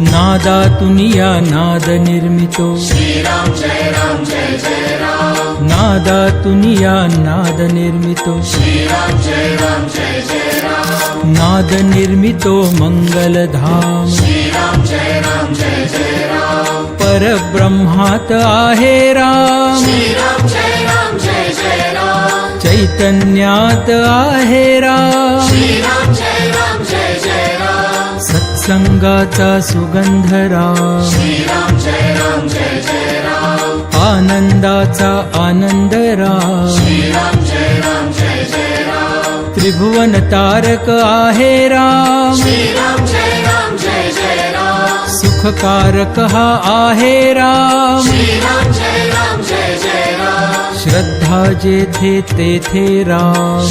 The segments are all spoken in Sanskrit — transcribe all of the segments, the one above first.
नादातुनिया नादनिर्मितो श्रीराम जय राम जय जय राम। नादातुनिया नादनिर्मितो श्रीराम जय राम जय जय राम। नादनिर्मितो मङ्गलधाम श्रीराम जय राम जय जय राम। परब्रह्मात आहे राम। श्रीराम जय राम जय जय राम। चैतन्यात आहे राम। श्रीराम राम जय जय राम त्रिभुवन तारक आहे राम श्रीराम जय राम जय जय राम सुखकारक हा आहे राम श्रीराम जय राम जय जय राम श्रद्धा जेथे तेथे राम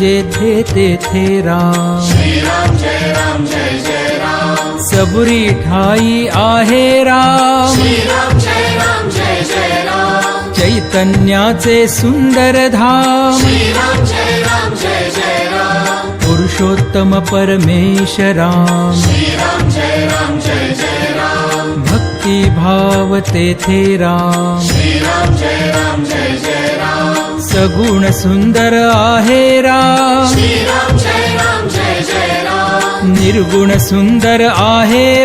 जेथे तेथे राम। श्रीराम जय राम जय जय राम। सबुरी ठाई आहे राम। श्रीराम जय राम जय जय राम। चैतन्याचे सुंदर धाम। श्रीराम जय राम जय जय राम। पुरुषोत्तम परमेश राम। श्रीराम जय राम जय जय राम। भक्ती भाव तेथे राम। श्रीराम जय राम। राम सगुण सुंदर आहे राम श्रीराम जय राम जय जय राम। निर्गुण सुंदर श्रीराम जय